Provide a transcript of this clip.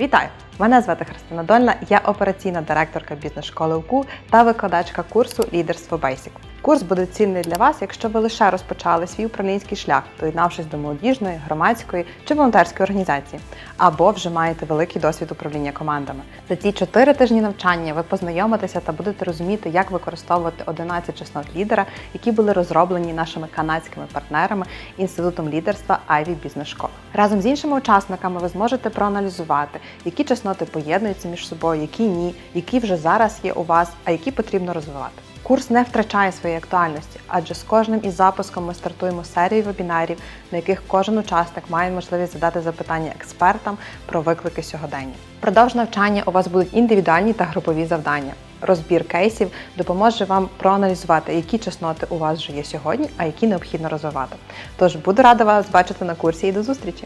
Вітаю! Мене звати Христина Дольна, я операційна директорка бізнес-школи УКУ та викладачка курсу Лідерство Basic. Курс буде цінний для вас, якщо ви лише розпочали свій управлінський шлях, доєднавшись до молодіжної, громадської чи волонтерської організації, або вже маєте великий досвід управління командами. За ці чотири тижні навчання ви познайомитеся та будете розуміти, як використовувати 11 чеснот лідера, які були розроблені нашими канадськими партнерами інститутом лідерства Ivy Business School. Разом з іншими учасниками ви зможете проаналізувати, які чесноти поєднуються між собою, які ні, які вже зараз є у вас, а які потрібно розвивати. Курс не втрачає своєї актуальності, адже з кожним із запуском ми стартуємо серію вебінарів, на яких кожен учасник має можливість задати запитання експертам про виклики сьогодення. Продовж навчання у вас будуть індивідуальні та групові завдання. Розбір кейсів допоможе вам проаналізувати, які чесноти у вас вже є сьогодні, а які необхідно розвивати. Тож буду рада вас бачити на курсі і до зустрічі!